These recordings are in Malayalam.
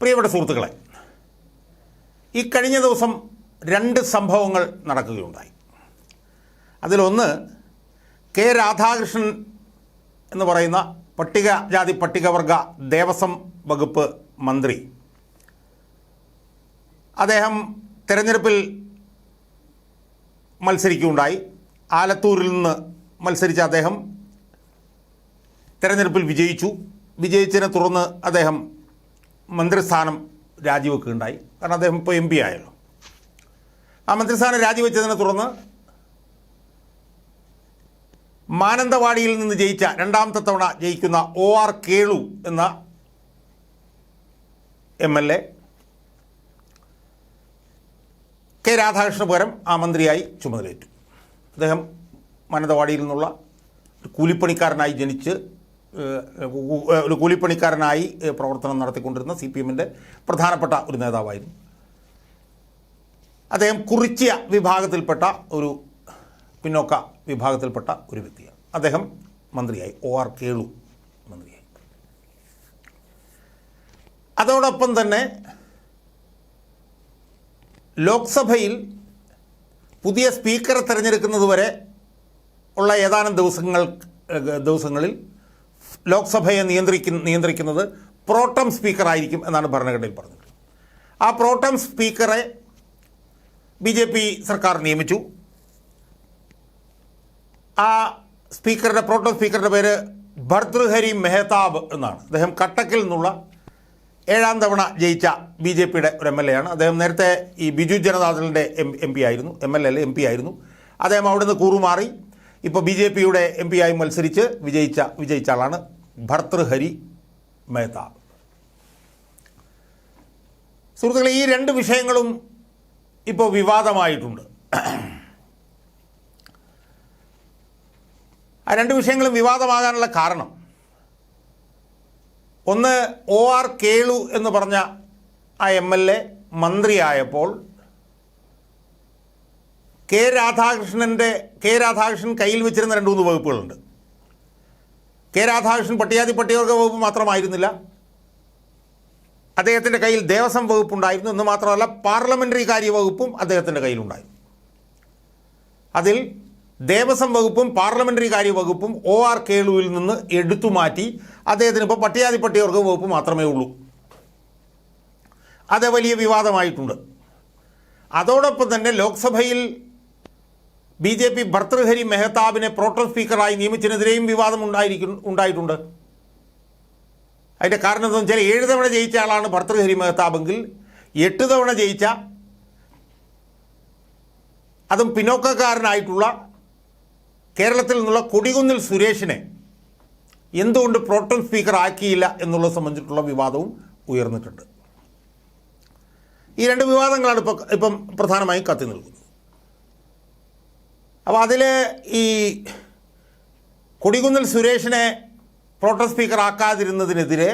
പ്രിയപ്പെട്ട സുഹൃത്തുക്കളെ ഈ കഴിഞ്ഞ ദിവസം രണ്ട് സംഭവങ്ങൾ നടക്കുകയുണ്ടായി. അതിലൊന്ന് കെ രാധാകൃഷ്ണൻ എന്ന് പറയുന്ന പട്ടികജാതി പട്ടികവർഗ ദേവസ്വം വകുപ്പ് മന്ത്രി. അദ്ദേഹം തെരഞ്ഞെടുപ്പിൽ മത്സരിക്കുകയുണ്ടായി. ആലത്തൂരിൽ നിന്ന് മത്സരിച്ച അദ്ദേഹം തെരഞ്ഞെടുപ്പിൽ വിജയിച്ചു. വിജയിച്ചതിനെ തുടർന്ന് അദ്ദേഹം മന്ത്രിസ്ഥാനം രാജിവെക്കുകയുണ്ടായി. കാരണം അദ്ദേഹം ഇപ്പോൾ എം പി ആയല്ലോ. ആ മന്ത്രിസ്ഥാനം രാജിവെച്ചതിനെ തുടർന്ന് മാനന്തവാടിയിൽ നിന്ന് ജയിച്ച രണ്ടാമത്തെ തവണ ജയിക്കുന്ന ഒ ആർ കേളു എന്ന M L A K Radhakrishna ആ മന്ത്രിയായി ചുമതലയേറ്റു. അദ്ദേഹം മാനന്തവാടിയിൽ നിന്നുള്ള കൂലിപ്പണിക്കാരനായി ജനിച്ച് ഒരു കൂലിപ്പണിക്കാരനായി പ്രവർത്തനം നടത്തിക്കൊണ്ടിരുന്ന സി പി എമ്മിന്റെ പ്രധാനപ്പെട്ട ഒരു നേതാവായിരുന്നു. അദ്ദേഹം കുറിച്യ വിഭാഗത്തിൽപ്പെട്ട ഒരു പിന്നോക്ക വിഭാഗത്തിൽപ്പെട്ട ഒരു വ്യക്തിയാണ്. അദ്ദേഹം മന്ത്രിയായി ഒ ആർ കേളു മന്ത്രിയായി. അതോടൊപ്പം തന്നെ ലോക്സഭയിൽ പുതിയ സ്പീക്കറെ തിരഞ്ഞെടുക്കുന്നതുവരെ ഉള്ള ഏതാനും ദിവസങ്ങൾ ദിവസങ്ങളിൽ ലോക്സഭയെ നിയന്ത്രിക്കുന്ന നിയന്ത്രിക്കുന്നത് പ്രോട്ടം സ്പീക്കറായിരിക്കും എന്നാണ് ഭരണഘടനയിൽ പറഞ്ഞത്. ആ പ്രോട്ടം സ്പീക്കറെ ബി ജെ പി സർക്കാർ നിയമിച്ചു. ആ സ്പീക്കറുടെ പ്രോട്ടം സ്പീക്കറുടെ പേര് ഭർതൃഹരി മെഹ്താബ് എന്നാണ്. അദ്ദേഹം കട്ടക്കിൽ നിന്നുള്ള ഏഴാം തവണ ജയിച്ച ബി ജെ പിയുടെ ഒരു എം എൽ എ ആണ് അദ്ദേഹം നേരത്തെ ഈ ബിജു ജനതാദളിന്റെ എം എം പി ആയിരുന്നു എം എൽ എ അല്ലെ എം പി ആയിരുന്നു. അദ്ദേഹം അവിടുന്ന് കൂറുമാറി. ഇപ്പോൾ ബി ജെ പിയുടെ എം പി ആയി മത്സരിച്ച് വിജയിച്ച വിജയിച്ച ആളാണ്. ഭർതൃഹരി മേത്ത. സുഹൃത്തുക്കളെ ഈ രണ്ട് വിഷയങ്ങളും ഇപ്പോൾ വിവാദമായിട്ടുണ്ട്. ആ രണ്ട് വിഷയങ്ങളും വിവാദമാകാനുള്ള കാരണം. ഒന്ന് ഒ ആർ കേളു എന്ന് പറഞ്ഞ ആ എം എൽ എ മന്ത്രിയായപ്പോൾ കെ രാധാകൃഷ്ണന്റെ കെ രാധാകൃഷ്ണൻ കയ്യിൽ വെച്ചിരുന്ന രണ്ട് മൂന്ന് വകുപ്പുകളുണ്ട്. കെ രാധാകൃഷ്ണൻ പട്ടികാതി പട്ടികവർഗ വകുപ്പ് മാത്രമായിരുന്നില്ല. അദ്ദേഹത്തിന്റെ കയ്യിൽ ദേവസ്വം വകുപ്പുണ്ടായിരുന്നു എന്ന് മാത്രമല്ല പാർലമെന്ററി കാര്യ വകുപ്പും അദ്ദേഹത്തിന്റെ കയ്യിലുണ്ടായിരുന്നു. അതിൽ ദേവസ്വം വകുപ്പും പാർലമെന്ററി കാര്യ വകുപ്പും ഒ ആർ കേളുവിൽ നിന്ന് എടുത്തു മാറ്റി അദ്ദേഹത്തിന് ഇപ്പോൾ പട്ടികാതി പട്ടികവർഗ വകുപ്പ് മാത്രമേ ഉള്ളൂ. അത് വലിയ വിവാദമായിട്ടുണ്ട്. അതോടൊപ്പം തന്നെ ലോക്സഭയിൽ ബി ജെ പി ഭർത്തൃഹരി മെഹ്താബിനെ പ്രോട്ടം സ്പീക്കറായി നിയമിച്ചതിനെതിരെയും വിവാദം ഉണ്ടായിരിക്കും ഉണ്ടായിട്ടുണ്ട്. അതിന്റെ കാരണം എന്താണെന്ന് വെച്ചാൽ ഏഴ് തവണ ജയിച്ച ആളാണ് ഭർത്തൃഹരി മെഹ്താബെങ്കിൽ എട്ട് തവണ ജയിച്ച അതും പിന്നോക്കക്കാരനായിട്ടുള്ള കേരളത്തിൽ നിന്നുള്ള കൊടികുന്നിൽ സുരേഷിനെ എന്തുകൊണ്ട് പ്രോട്ടം സ്പീക്കർ ആക്കിയില്ല എന്നുള്ളത് സംബന്ധിച്ചിട്ടുള്ള വിവാദവും ഉയർന്നിട്ടുണ്ട്. ഈ രണ്ട് വിവാദങ്ങളാണ് ഇപ്പോൾ ഇപ്പം പ്രധാനമായും കത്തി നിൽക്കുന്നത് അപ്പോൾ അതിൽ ഈ കൊടികുന്നിൽ സുരേഷിനെ പ്രോട്ടം സ്പീക്കർ ആക്കാതിരുന്നതിനെതിരെ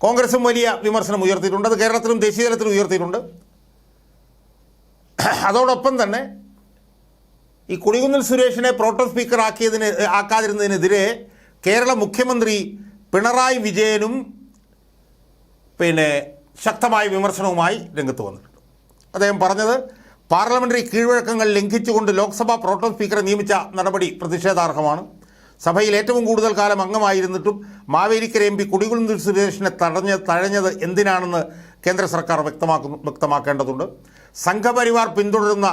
കോൺഗ്രസും വലിയ വിമർശനം ഉയർത്തിയിട്ടുണ്ട്. അത് കേരളത്തിലും ദേശീയ തലത്തിലും ഉയർത്തിയിട്ടുണ്ട്. അതോടൊപ്പം തന്നെ ഈ കുടികുന്നിൽ സുരേഷിനെ പ്രോട്ടം സ്പീക്കർ ആക്കിയതിന് ആക്കാതിരുന്നതിനെതിരെ കേരള മുഖ്യമന്ത്രി പിണറായി വിജയനും പിന്നെ ശക്തമായ വിമർശനവുമായി രംഗത്ത് വന്നിട്ടുണ്ട്. അദ്ദേഹം പറഞ്ഞത് പാർലമെന്ററി കീഴ്വഴക്കങ്ങൾ ലംഘിച്ചുകൊണ്ട് ലോക്സഭാ പ്രോട്ടം സ്പീക്കറെ നിയമിച്ച നടപടി പ്രതിഷേധാർഹമാണ്. സഭയിൽ ഏറ്റവും കൂടുതൽ കാലം അംഗമായിരുന്നിട്ടും മാവേലിക്കര എം പി കുടികുന്നിൽ സുരേഷിനെ തടഞ്ഞ് തഴഞ്ഞത് എന്തിനാണെന്ന് കേന്ദ്ര സർക്കാർ വ്യക്തമാക്കുന്നു വ്യക്തമാക്കേണ്ടതുണ്ട്. സംഘപരിവാർ പിന്തുടരുന്ന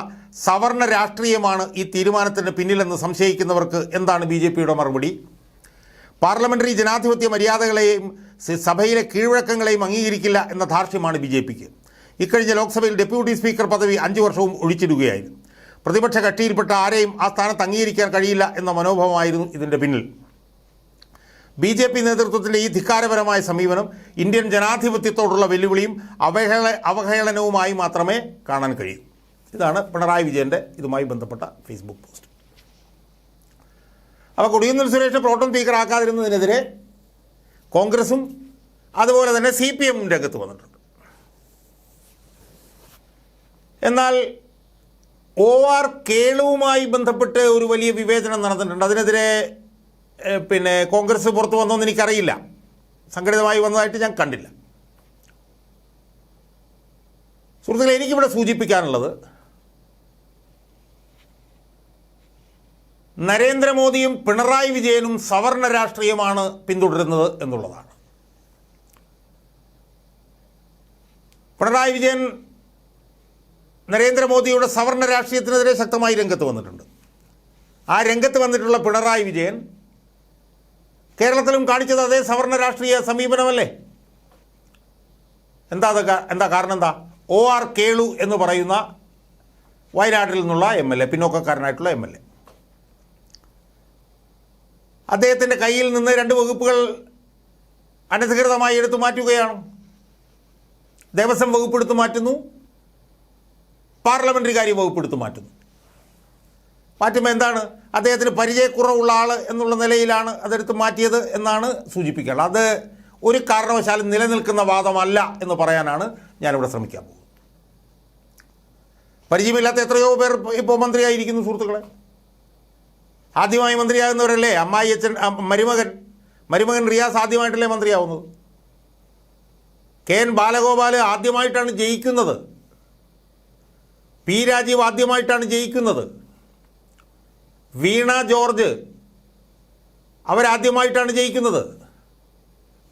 സവർണ രാഷ്ട്രീയമാണ് ഈ തീരുമാനത്തിന് പിന്നിലെന്ന് സംശയിക്കുന്നവർക്ക് എന്താണ് ബി ജെ പിയുടെ മറുപടി? പാർലമെന്ററി ജനാധിപത്യ മര്യാദകളെയും സഭയിലെ കീഴ്വഴക്കങ്ങളെയും അംഗീകരിക്കില്ല എന്ന ധാർഷ്ട്യമാണ് ബി ജെ പിക്ക്. ഇക്കഴിഞ്ഞ ലോക്സഭയിൽ ഡെപ്യൂട്ടി സ്പീക്കർ പദവി അഞ്ചു വർഷവും ഒഴിച്ചിടുകയായിരുന്നു. പ്രതിപക്ഷ കക്ഷിയിൽപ്പെട്ട ആരെയും ആ സ്ഥാനത്ത് അംഗീകരിക്കാൻ കഴിയില്ല എന്ന മനോഭാവമായിരുന്നു ഇതിന്റെ പിന്നിൽ. ബി ജെ പി നേതൃത്വത്തിന്റെ ഈ ധിക്കാരപരമായ സമീപനം ഇന്ത്യൻ ജനാധിപത്യത്തോടുള്ള വെല്ലുവിളിയും അവഹേള അവഹേളനവുമായി മാത്രമേ കാണാൻ കഴിയൂ. ഇതാണ് പിണറായി വിജയന്റെ ഇതുമായി ബന്ധപ്പെട്ട ഫേസ്ബുക്ക് പോസ്റ്റ്. അപ്പോൾ കൊടിയുന്നൽ സുരേഷ് പ്രോട്ടം സ്പീക്കർ ആക്കാതിരുന്നതിനെതിരെ കോൺഗ്രസും അതുപോലെ തന്നെ സി പി എമ്മും രംഗത്ത് വന്നിട്ടുണ്ട്. എന്നാൽ ഒ ആർ കേളുവുമായി ബന്ധപ്പെട്ട് ഒരു വലിയ വിവേചനം നടന്നിട്ടുണ്ട്. അതിനെതിരെ പിന്നെ കോൺഗ്രസ് പുറത്തു വന്നോന്ന് എനിക്കറിയില്ല. സംഘടിതമായി വന്നതായിട്ട് ഞാൻ കണ്ടില്ല. സുഹൃത്തുക്കളെ എനിക്കിവിടെ സൂചിപ്പിക്കാനുള്ളത് നരേന്ദ്രമോദിയും പിണറായി വിജയനും സവർണ രാഷ്ട്രീയമാണ് പിന്തുടരുന്നത് എന്നുള്ളതാണ്. പിണറായി വിജയൻ നരേന്ദ്രമോദിയുടെ സവർണ രാഷ്ട്രീയത്തിനെതിരെ ശക്തമായി രംഗത്ത് വന്നിട്ടുണ്ട്. ആ രംഗത്ത് വന്നിട്ടുള്ള പിണറായി വിജയൻ കേരളത്തിലും കാണിച്ചത് അതേ സവർണ രാഷ്ട്രീയ സമീപനമല്ലേ? എന്താ അതൊക്കെ എന്താ കാരണം എന്താ? ഒ ആർ കേളു എന്ന് പറയുന്ന വയനാട്ടിൽ നിന്നുള്ള എം എൽ എ പിന്നോക്കക്കാരനായിട്ടുള്ള എം എൽ എ. അദ്ദേഹത്തിന്റെ കയ്യിൽ നിന്ന് രണ്ട് വകുപ്പുകൾ അനധികൃതമായി എടുത്തു മാറ്റുകയാണ്. ദേവസ്വം വകുപ്പ് എടുത്തു മാറ്റുന്നു. പാർലമെന്ററി കാര്യ വകുപ്പ് എടുത്തു മാറ്റുന്നു. മാറ്റുമ്പോൾ എന്താണ്? അദ്ദേഹത്തിന് പരിചയക്കുറവുള്ള ആൾ എന്നുള്ള നിലയിലാണ് അതെടുത്ത് മാറ്റിയത് എന്നാണ് സൂചിപ്പിക്കുന്നത് അത് ഒരു കാരണവശാലും നിലനിൽക്കുന്ന വാദമല്ല എന്ന് പറയാനാണ് ഞാനിവിടെ ശ്രമിക്കാൻ പോകുന്നത്. പരിചയമില്ലാത്ത എത്രയോ പേർ ഇപ്പോൾ മന്ത്രിയായിരിക്കുന്നു സുഹൃത്തുക്കളെ. ആദ്യമായി മന്ത്രിയാകുന്നവരല്ലേ? അമ്മായി അച്ഛൻ മരുമകൻ. മരുമകൻ റിയാസ് ആദ്യമായിട്ടല്ലേ മന്ത്രിയാവുന്നത്? കെ എൻ ബാലഗോപാൽ ആദ്യമായിട്ടാണ് ജയിക്കുന്നത്. പി രാജീവ് ആദ്യമായിട്ടാണ് ജയിക്കുന്നത്. വീണ ജോർജ് അവരാദ്യമായിട്ടാണ് ജയിക്കുന്നത്.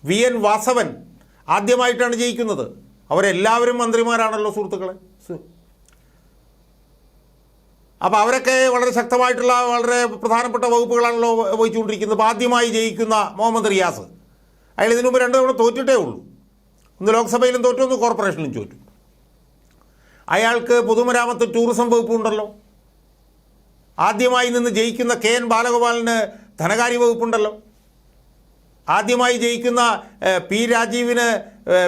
വി എൻ വാസവൻ ആദ്യമായിട്ടാണ് ജയിക്കുന്നത്. അവരെല്ലാവരും മന്ത്രിമാരാണല്ലോ സുഹൃത്തുക്കളെ. അപ്പോൾ അവരൊക്കെ വളരെ ശക്തമായിട്ടുള്ള വളരെ പ്രധാനപ്പെട്ട വകുപ്പുകളാണല്ലോ വഹിച്ചുകൊണ്ടിരിക്കുന്നത്. അപ്പോൾ ആദ്യമായി ജയിക്കുന്ന മുഹമ്മദ് റിയാസ്. അയാൾ ഇതിനു മുമ്പ് രണ്ടു തവണ തോറ്റിട്ടേ ഉള്ളൂ. ഒന്ന് ലോക്സഭയിലും തോറ്റു ഒന്ന് കോർപ്പറേഷനിലും തോറ്റു. അയാൾക്ക് പൊതുമരാമത്ത് ടൂറിസം വകുപ്പ് ഉണ്ടല്ലോ. ആദ്യമായി നിന്ന് ജയിക്കുന്ന കെ എൻ ബാലഗോപാലിന് ധനകാര്യ വകുപ്പുണ്ടല്ലോ ആദ്യമായി ജയിക്കുന്ന പി രാജീവിന്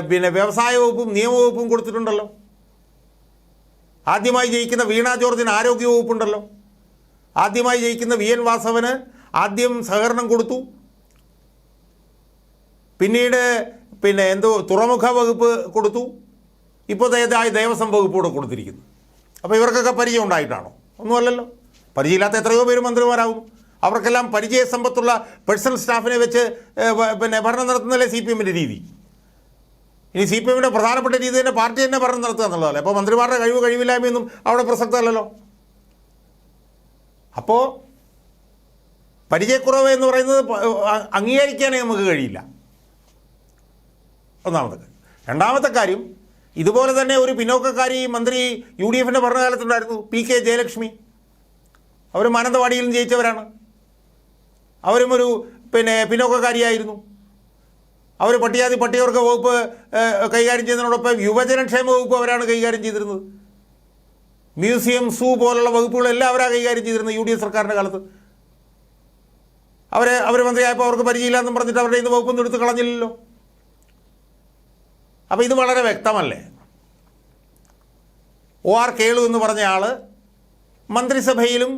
പിന്നെ വ്യവസായ വകുപ്പും നിയമവകുപ്പും കൊടുത്തിട്ടുണ്ടല്ലോ. ആദ്യമായി ജയിക്കുന്ന വീണ ജോർജിന് ആരോഗ്യ വകുപ്പുണ്ടല്ലോ ആദ്യമായി ജയിക്കുന്ന വി എൻ വാസവന് ആദ്യം സഹകരണം കൊടുത്തു. പിന്നീട് പിന്നെ എന്തോ തുറമുഖ വകുപ്പ് കൊടുത്തു. ഇപ്പോൾ ഇതായി ദേവസ്വം വകുപ്പ് കൂടെ കൊടുത്തിരിക്കുന്നു. അപ്പോൾ ഇവർക്കൊക്കെ പരിചയം ഉണ്ടായിട്ടാണോ? ഒന്നുമല്ലല്ലോ. പരിചയമില്ലാത്ത എത്രയോ പേര് മന്ത്രിമാരാകും. അവർക്കെല്ലാം പരിചയ സമ്പത്തുള്ള പേഴ്സണൽ സ്റ്റാഫിനെ വെച്ച് പിന്നെ ഭരണം നടത്തുന്നതല്ലേ സി പി എമ്മിന്റെ രീതി. ഇനി സി പി എമ്മിന്റെ പ്രധാനപ്പെട്ട രീതി തന്നെ പാർട്ടി തന്നെ ഭരണം നടത്തുക എന്നുള്ളതല്ലേ. അപ്പോൾ മന്ത്രിമാരുടെ കഴിവ് കഴിവില്ലായ്മയൊന്നും അവിടെ പ്രസക്തമല്ലല്ലോ. അപ്പോൾ പരിചയക്കുറവ് എന്ന് പറയുന്നത് അംഗീകരിക്കാനേ നമുക്ക് കഴിയില്ല. ഒന്നാമത്തെ രണ്ടാമത്തെ കാര്യം ഇതുപോലെ തന്നെ ഒരു പിന്നോക്കക്കാരി മന്ത്രി യു ഡി എഫിന്റെ ഭരണകാലത്തുണ്ടായിരുന്നു പി കെ ജയലക്ഷ്മി. അവർ നിന്ന് ജയിച്ചവരാണ്. അവരും ഒരു പിന്നെ പിന്നോക്കക്കാരിയായിരുന്നു. അവർ പട്ടികാതി പട്ടികവർഗ വകുപ്പ് കൈകാര്യം ചെയ്യുന്നതിനോടൊപ്പം യുവജനക്ഷേമ വകുപ്പ് അവരാണ് കൈകാര്യം ചെയ്തിരുന്നത്. മ്യൂസിയം സൂ പോലുള്ള വകുപ്പുകളെല്ലാം അവരാണ് കൈകാര്യം ചെയ്തിരുന്നത് യു ഡി എഫ് സർക്കാരിന്റെ കാലത്ത്. അവരെ അവർ മന്ത്രിയായപ്പോൾ അവർക്ക് പരിചയമില്ലാന്നും പറഞ്ഞിട്ട് അവരുടെ ഇന്ന് വകുപ്പൊന്നും എടുത്ത് കളഞ്ഞില്ലല്ലോ. അപ്പോൾ ഇത് വളരെ വ്യക്തമല്ലേ? ഒ ആർ കേളു എന്ന് പറഞ്ഞ ആൾ മന്ത്രിസഭയിലും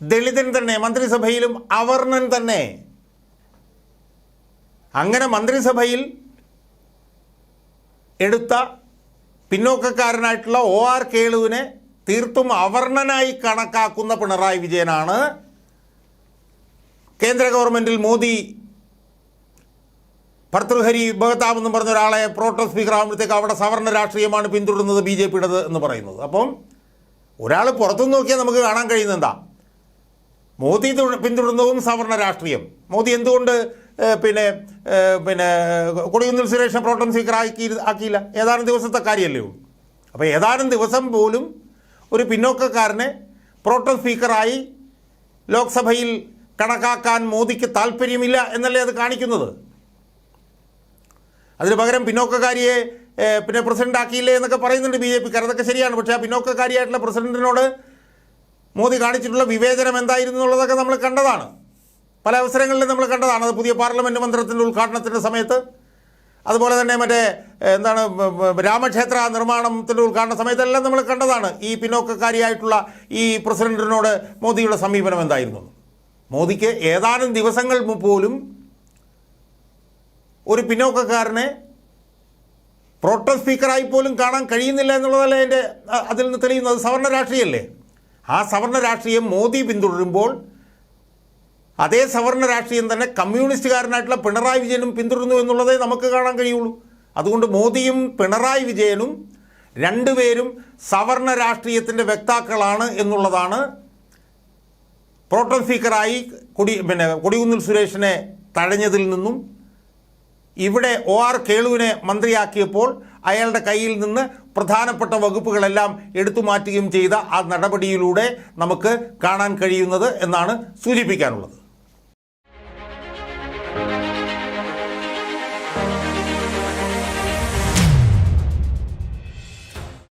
ദളിതൻ തന്നെ മന്ത്രിസഭയിലും അവർണൻ തന്നെ. അങ്ങനെ മന്ത്രിസഭയിൽ എടുത്ത പിന്നോക്കക്കാരനായിട്ടുള്ള ഒ ആർ കേളുവിനെ തീർത്തും അവർണനായി കണക്കാക്കുന്ന പിണറായി വിജയനാണ് കേന്ദ്ര ഗവൺമെന്റിൽ മോദി ഭർത്തൃഹരി ബഹത്താം എന്ന് പറഞ്ഞ ഒരാളെ പ്രോട്ടോ സ്പീക്കർ ആകുമ്പോഴത്തേക്ക് അവിടെ സവർണ രാഷ്ട്രീയമാണ് പിന്തുടരുന്നത് ബി ജെ പിയുടേത് എന്ന് പറയുന്നത്. അപ്പം ഒരാൾ പുറത്തു നോക്കിയാൽ നമുക്ക് കാണാൻ കഴിയുന്നത് എന്താ? മോദി പിന്തുടരുന്നതും സവർണ രാഷ്ട്രീയം. മോദി എന്തുകൊണ്ട് പിന്നെ പിന്നെ കൊടിയുന്നിൽ സുരേഷിനെ പ്രോട്ടം സ്പീക്കർ ആക്കി ആക്കിയില്ല? ഏതാനും ദിവസത്തെ കാര്യമല്ലേ ഉള്ളൂ. അപ്പോൾ ഏതാനും ദിവസം പോലും ഒരു പിന്നോക്കക്കാരനെ പ്രോട്ടം സ്പീക്കറായി ലോക്സഭയിൽ കണക്കാക്കാൻ മോദിക്ക് താല്പര്യമില്ല എന്നല്ലേ അത് കാണിക്കുന്നത്? അതിന് പകരം പിന്നോക്കക്കാരിയെ പിന്നെ പ്രസിഡന്റ് ആക്കിയില്ലേ എന്നൊക്കെ പറയുന്നുണ്ട് ബി ജെ പിക്കാർ. അതൊക്കെ ശരിയാണ്. പക്ഷേ ആ പിന്നോക്കക്കാരിയായിട്ടുള്ള പ്രസിഡന്റിനോട് മോദി കാണിച്ചിട്ടുള്ള വിവേചനം എന്തായിരുന്നു എന്നുള്ളതൊക്കെ നമ്മൾ കണ്ടതാണ്. പല അവസരങ്ങളിലും നമ്മൾ കണ്ടതാണ്. അത് പുതിയ പാർലമെന്റ് മന്ദിരത്തിന്റെ ഉദ്ഘാടനത്തിന്റെ സമയത്ത്. അതുപോലെ തന്നെ മറ്റേ എന്താണ് രാമക്ഷേത്ര നിർമ്മാണത്തിന്റെ ഉദ്ഘാടന സമയത്തെല്ലാം നമ്മൾ കണ്ടതാണ്. ഈ പിന്നോക്കക്കാരിയായിട്ടുള്ള ഈ പ്രസിഡന്റിനോട് മോദിയുടെ സമീപനം എന്തായിരുന്നു? മോദിക്ക് ഏതാനും ദിവസങ്ങൾ പോലും ഒരു പിന്നോക്കക്കാരനെ പ്രോട്ടോ സ്പീക്കറായി പോലും കാണാൻ കഴിയുന്നില്ല എന്നുള്ളതല്ലേ എന്റെ അതിൽ നിന്ന് തെളിയുന്നത്? സവർണ രാഷ്ട്രീയമല്ലേ ആ സവർണ രാഷ്ട്രീയം മോദി പിന്തുടരുമ്പോൾ അതേ സവർണ രാഷ്ട്രീയം തന്നെ കമ്മ്യൂണിസ്റ്റുകാരനായിട്ടുള്ള പിണറായി വിജയനും പിന്തുടരുന്നു എന്നുള്ളതേ നമുക്ക് കാണാൻ കഴിയുള്ളൂ. അതുകൊണ്ട് മോദിയും പിണറായി വിജയനും രണ്ടുപേരും സവർണ രാഷ്ട്രീയത്തിന്റെ വ്യക്താക്കളാണ് എന്നുള്ളതാണ് പ്രോട്ടം സ്പീക്കറായി കൊടി പിന്നെ കൊടികുന്നിൽ സുരേഷിനെ തഴഞ്ഞതിൽ നിന്നും ഇവിടെ ഒ ആർ കേളുവിനെ മന്ത്രിയാക്കിയപ്പോൾ അയാളുടെ കയ്യിൽ നിന്ന് പ്രധാനപ്പെട്ട വകുപ്പുകളെല്ലാം എടുത്തു മാറ്റുകയും ചെയ്ത ആ നടപടിയിലൂടെ നമുക്ക് കാണാൻ കഴിയുന്നത് എന്നാണ് സൂചിപ്പിക്കാനുള്ളത്.